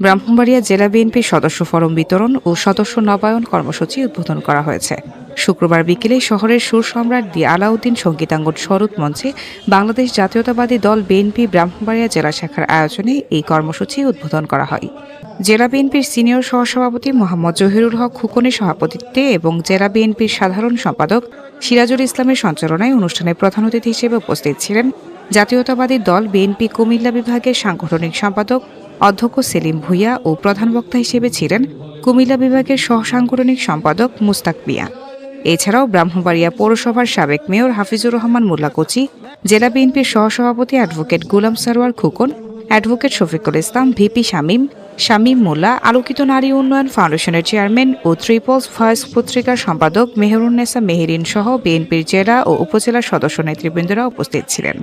ব্রাহ্মণবাড়িয়া জেলা বিএনপির সদস্য ফরম বিতরণ ও সদস্য নবায়ন কর্মসূচি উদ্বোধন করা হয়েছে। শুক্রবার বিকেলে শহরের সুর সম্রাট দি আলাউদ্দিন সঙ্গীতাঙ্গন স্বরূপ মঞ্চে বাংলাদেশ জাতীয়তাবাদী দল বিএনপি ব্রাহ্মণবাড়িয়া জেলা শাখার আয়োজনে এই কর্মসূচি উদ্বোধন করা হয়। জেলা বিএনপির সিনিয়র সহসভাপতি মোহাম্মদ জহিরুল হক খুকনের সভাপতিত্বে এবং জেলা বিএনপির সাধারণ সম্পাদক সিরাজুল ইসলামের সঞ্চালনায় অনুষ্ঠানে প্রধান অতিথি হিসেবে উপস্থিত ছিলেন জাতীয়তাবাদী দল বিএনপি কুমিল্লা বিভাগের সাংগঠনিক সম্পাদক অধ্যক্ষ সেলিম ভুইয়া ও প্রধান বক্তা হিসেবে ছিলেন কুমিল্লা বিভাগের সহসাংগঠনিক সম্পাদক মুস্তাক মিয়া। এছাড়াও ব্রাহ্মণবাড়িয়া পৌরসভার সাবেক মেয়র হাফিজুর রহমান মোল্লাকুচি জেলা বিএনপির সহসভাপতি advocate Gulam Sarwar Khokon, advocate Shafiqul Islam, VP Shamim Shamim Molla, আলোকিত নারী উন্নয়ন ফাউন্ডেশনের চেয়ারম্যান ও ত্রিপলস ভয়েস পত্রিকার সম্পাদক মেহরুন্নেসা মেহেরিন সহ বিএনপির জেলা ও উপজেলা সদস্য নেতৃবৃন্দরা উপস্থিত ছিলেন।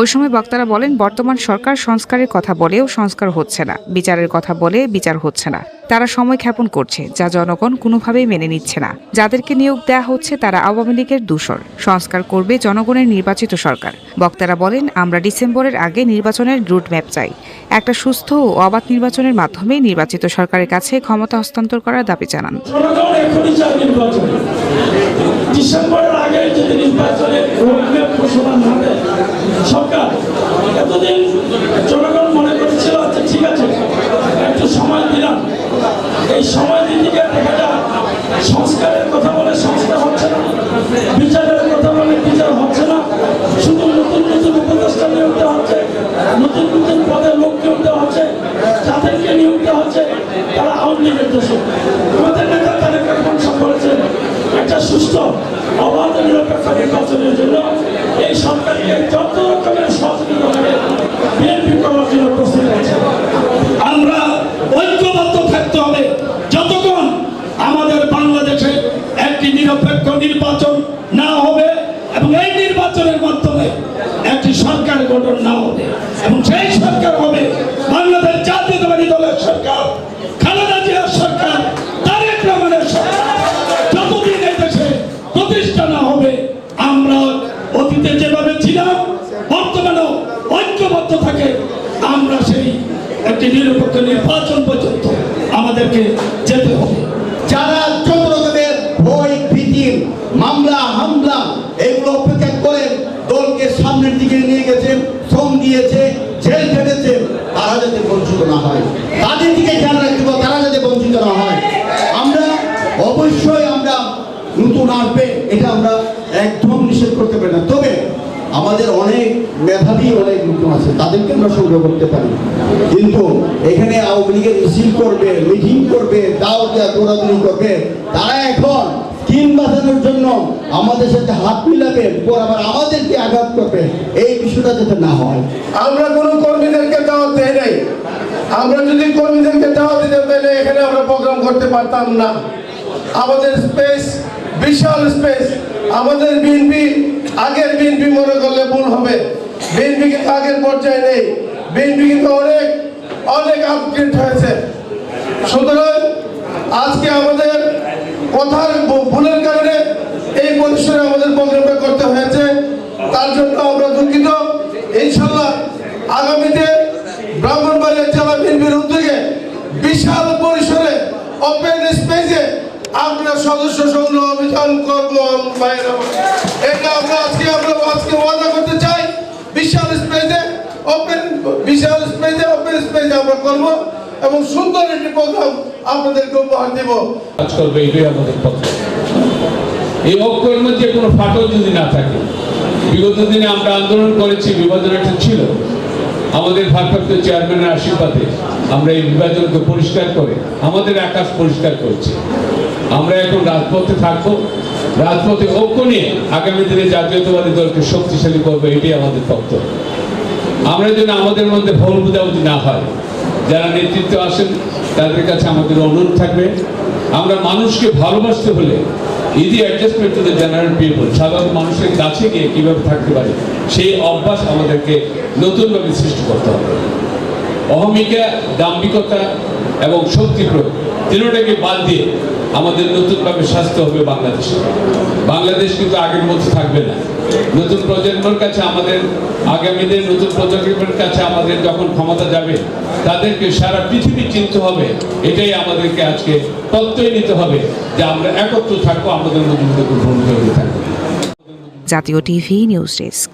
ওই সময় বক্তারা বলেন, বর্তমান সরকার সংস্কারের কথা বলেও সংস্কার হচ্ছে না, বিচারের কথা বলে বিচার হচ্ছে না। তারা সময় ক্ষেপণ করছে, যা জনগণ কোনোভাবেই মেনে নিচ্ছে না। যাদেরকে নিয়োগ দেওয়া হচ্ছে তারা আওয়ামী লীগের দূষর। সংস্কার করবে জনগণের নির্বাচিত সরকার। বক্তারা বলেন, আমরা ডিসেম্বরের আগে নির্বাচনের রুট ম্যাপ চাই। একটা সুস্থ ও অবাধ নির্বাচনের মাধ্যমে নির্বাচিত সরকারের কাছে ক্ষমতা হস্তান্তর করার দাবি জানান। ডিসেম্বরের আগে যদি নির্বাচনের রোডম্যাপ ঘোষণা না দেয় সরকার এতদিন জনগণ মনে করেছিল আচ্ছা ঠিক আছে একটু সময় দিলাম এই গিয়ে দেখা যায় সংস্কারের কথা বলে সংস্কার হচ্ছে না। বিচারের কথা বলে বিচার হচ্ছে না। শুধু নতুন নতুন উপদেষ্টা নিয়োগ দেওয়া হচ্ছে। নতুন নতুন পদে লোক নিয়োগ দেওয়া হচ্ছে। যাদেরকে নিয়োগ দেওয়া হচ্ছে। তারা আওয়ামী লীগের দোষক আমাদের নেতা রহমান সাহেব বলেছেন, একটা সুস্থ অবাধ, নিরপেক্ষ নির্বাচনের জন্য এই সরকারকে যত রকমের সহযোগিতা লাগে বিএনপি করার জন্য প্রস্তুত আছে আমরা ঐক্যবদ্ধ থাকতে হবে যতক্ষণ আমাদের বাংলাদেশে একটি নিরপেক্ষ নির্বাচন না হবে এবং এই নির্বাচনের মাধ্যমে একটি সরকার গঠন না হবে এবং সেই সরকার হবে বাংলাদেশ জাতীয়তাবাদী দলের সরকার, খালেদা জিয়ার সরকার, তারেক রহমানের সরকার। যতদিন দেশে প্রতিষ্ঠা না হবে, আমরা অতীতে যেভাবে ছিলাম, বর্তমানেও ঐক্যবদ্ধ থাকে, আমরা সেই একটি নিরপেক্ষ নির্বাচন পর্যন্ত আমাদেরকে যেতে হবে। যারা দলকে দিকে নিয়ে গেছে, শ্রম দিয়েছে, জেল খেটেছে, তারা যাতে বঞ্চিত না হয়। তাদের দিকে খেয়াল রাখতে হবে, তারা যাতে বঞ্চিত না হয়। আমরা অবশ্যই আমরা নতুন আসবে, এটা আমরা একদম নিষেধ করতে পারি না। তবে আমাদের অনেক মেধাবী, অনেক নতুন আছে, তাদেরকে আমরা সংগ্রহ করতে পারি। কিন্তু এখানে আওয়ামী লীগের মিছিল করবে, মিটিং করবে দাও দেওয়া, দৌড়াদৌড়ি করবে, তারা এখন স্কিম বাঁচানোর জন্য আমাদের সাথে হাত মিলাবে পর আবার আমাদেরকে আঘাত করবে। এই বিষয়টা যাতে না হয়। আমরা কোনো কর্মীদেরকে দাওয়াত দেই নাই। আমরা যদি কর্মীদেরকে দাওয়াত দিতে পেলে এখানে আমরা প্রোগ্রাম করতে পারতাম না। আমাদের স্পেস বিশাল স্পেস আমাদের বিএনপি আগের বিএনপি মনে করলে ভুল হবে। বিএনপি কিন্তু আগের পর্যায়ে নেই। বিএনপি কিন্তু অনেক অনেক আপগ্রেড হয়েছে। সুতরাং আজকে আমাদের কথার ভুলের কারণে এই পরিসরে আমাদের প্রোগ্রামটা করতে হয়েছে। তার জন্য আমরা দুঃখিত। ইনশাল্লাহ আগামীতে ব্রাহ্মণবাড়িয়া জেলা বিএনপির উদ্যোগে বিশাল পরিসরে ওপেন স্পেসে আমরা সদস্য সংগ্রহ অভিযান করব। এটা আমরা আজকে আমরা আজকে ওয়াদা করতে চাই, বিশাল স্পেসে ওপেন বিশাল স্পেসে ওপেন স্পেসে আমরা করব। এবং সুন্দর একটি প্রোগ্রাম আপনাদেরকে উপহার দেবো। কাজ করবে এটাই আমাদের পক্ষে এই ঐক্যের মধ্যে কোনো ফাটল যদি না থাকে, বিগত দিনে আমরা আন্দোলন করেছি, বিভাজন একটা ছিল। আমাদের ভারপ্রাপ্ত চেয়ারম্যানের আশীর্বাদে আমরা এই বিভাজনকে পরিষ্কার করে, আমাদের আকাশ পরিষ্কার করেছি। আমরা এখন রাজপথে থাকব। রাজপথে ঐক্য নিয়ে আগামী দিনে জাতীয়তাবাদী দলকে শক্তিশালী করবে, এটাই আমাদের বক্তব্য আমরা যেন আমাদের মধ্যে ভুল বুঝাবুঝি না হয় যারা নেতৃত্বে আসেন, তাদের কাছে আমাদের অনুরোধ থাকবে, আমরা মানুষকে ভালোবাসতে হলে easy adjustment to the general people সাধারণ মানুষের কাছে গিয়ে কীভাবে থাকতে পারে, সেই অভ্যাস আমাদেরকে নতুনভাবে সৃষ্টি করতে হবে। অহমিকা, দাম্ভিকতা এবং শক্তি প্রয়োগ, তিনটাকে বাদ দিয়ে আমাদের নতুনভাবে স্বাস্থ্য হবে বাংলাদেশে বাংলাদেশ কিন্তু আগের মতো থাকবে না। নতুন প্রজন্মের কাছে আমাদের, আগামীদের নতুন প্রজন্মের কাছে আমাদের যখন ক্ষমতা যাবে তাদেরকে সারা পৃথিবী চিনতে হবে। এটাই আমাদেরকে আজকে তত্ত্বই নিতে হবে যে আমরা একত্র থাকব, আমাদের মধ্যে কোনো থাকবে জাতীয় টিভি নিউজ ডেস্ক।